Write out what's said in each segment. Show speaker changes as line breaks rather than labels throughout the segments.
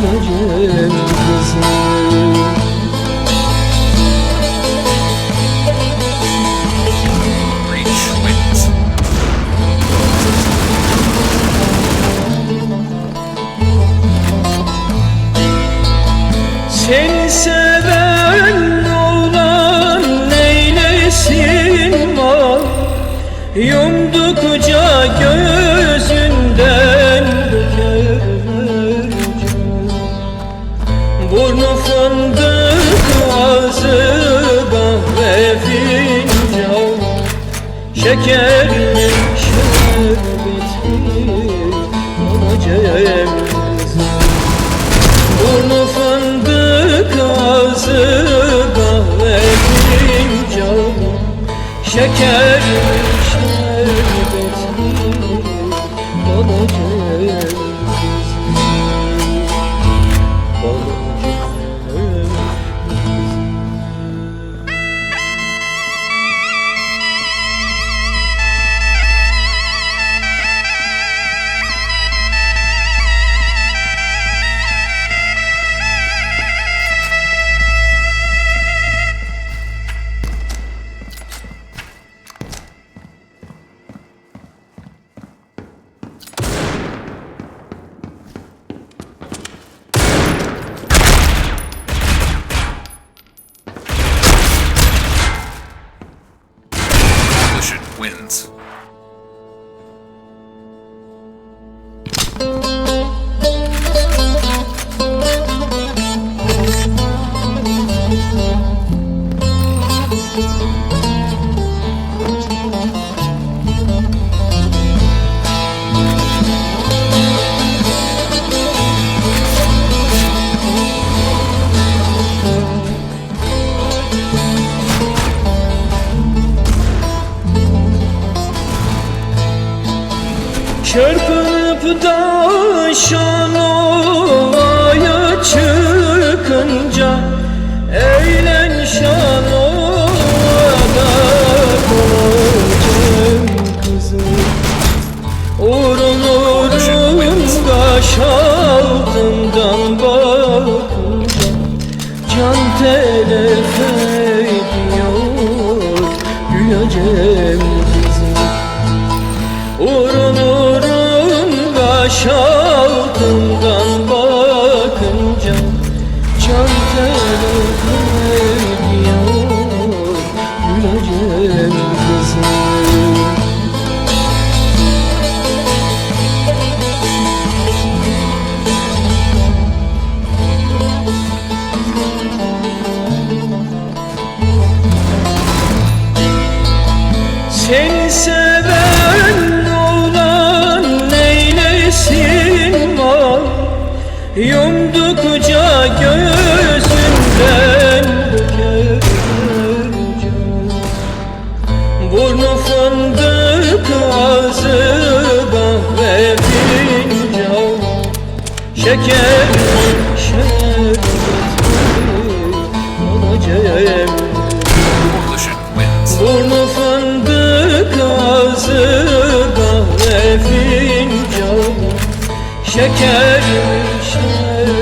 gönül kızım Şekerim şerbetim olacağım Burnu fındık ağzı kahverim canım Şekerim sense
şekerim şekerim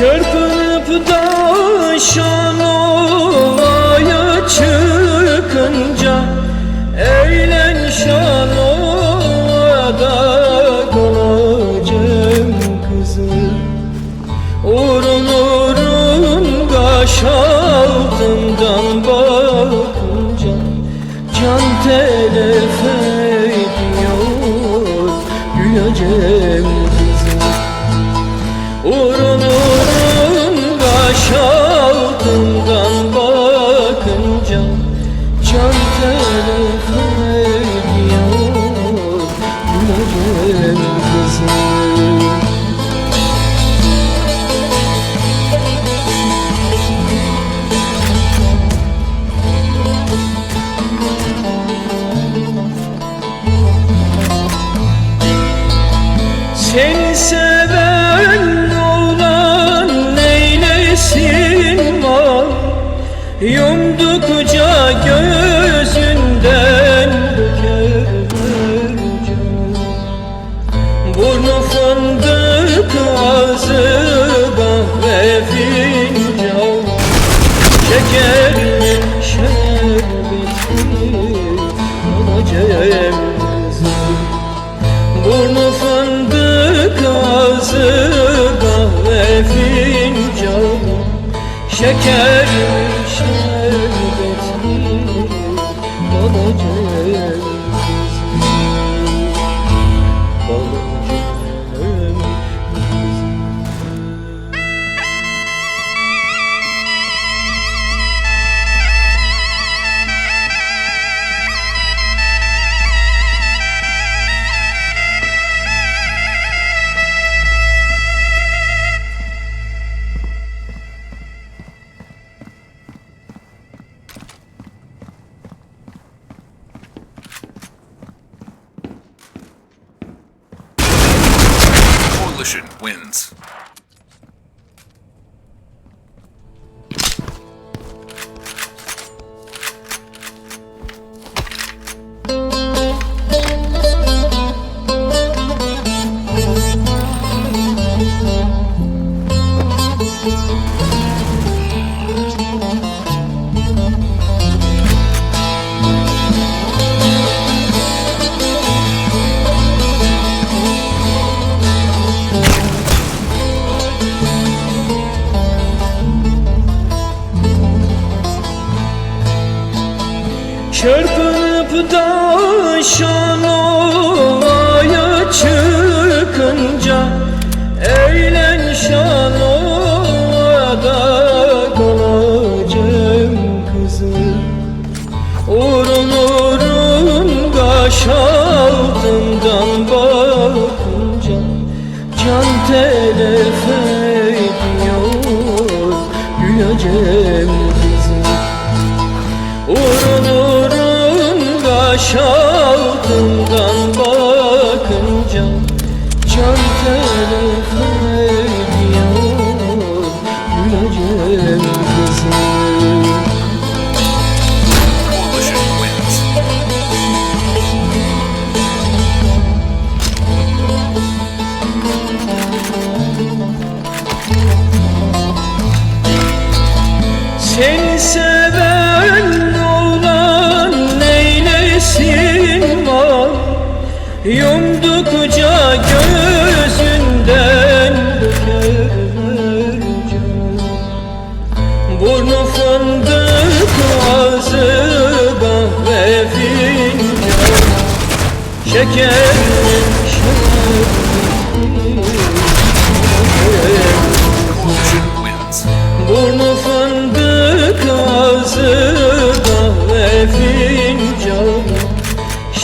Çırpınıp da şanovaya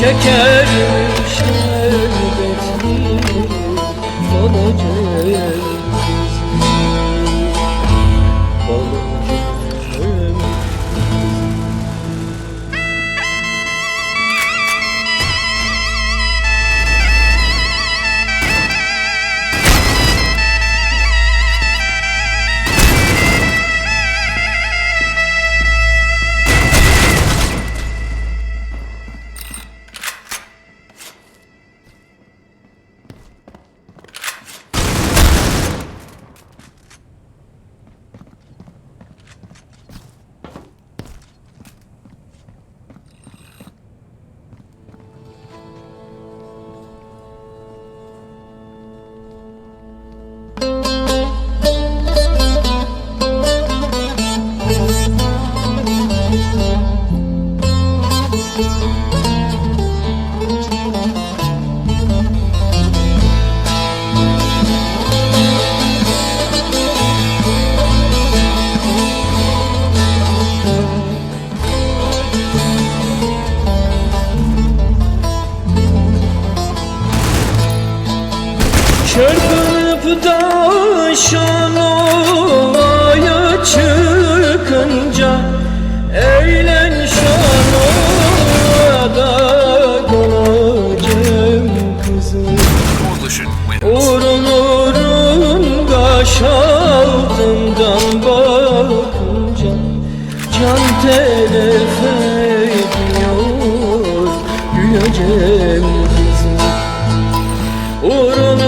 Şeker gecemiz
Uğruna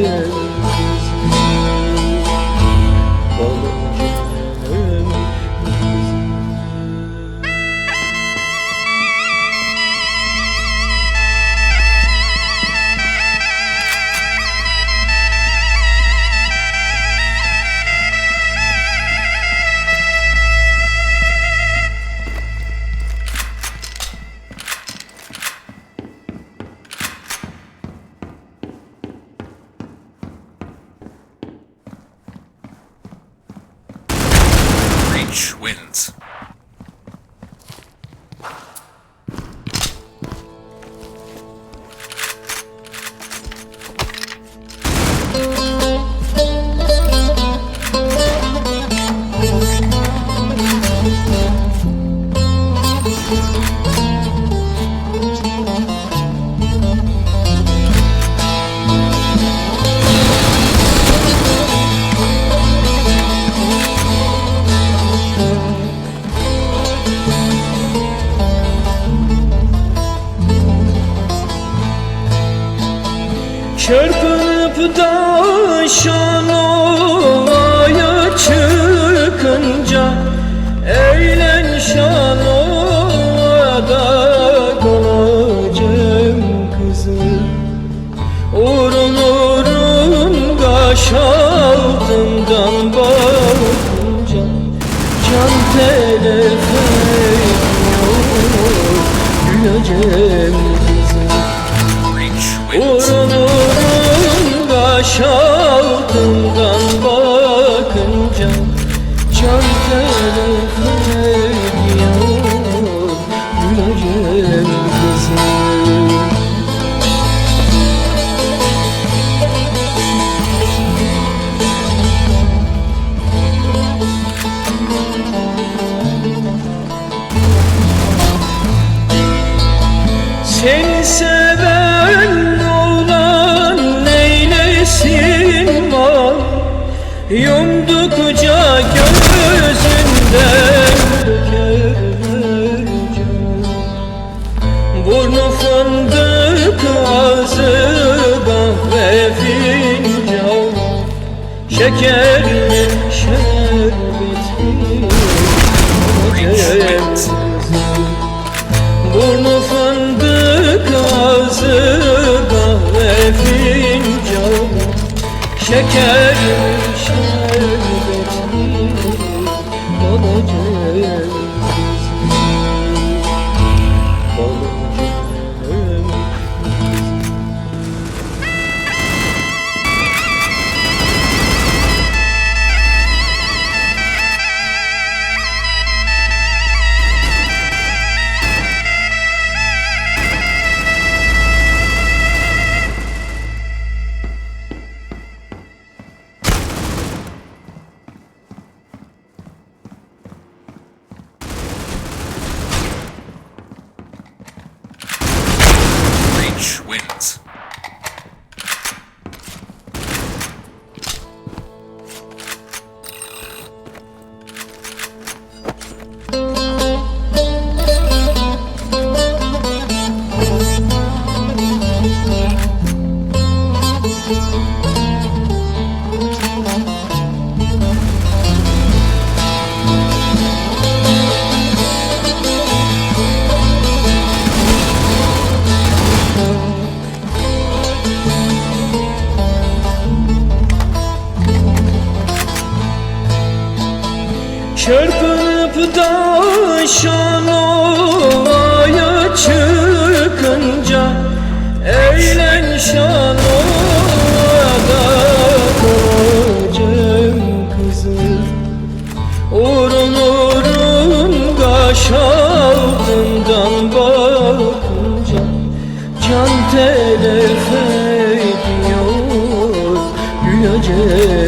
yeah.
Çırpınıp da şan ovaya çıkınca Eğlen şan ovada kalacağım kızım. Uğrun uğrun kaş altından bakınca Can telef ediyor güleceğim. şekerine şerbetini Burnu fındık ağzı kahve fincan şeker. Urun urun kaş altından bakınca Can telef ediyor güleceğim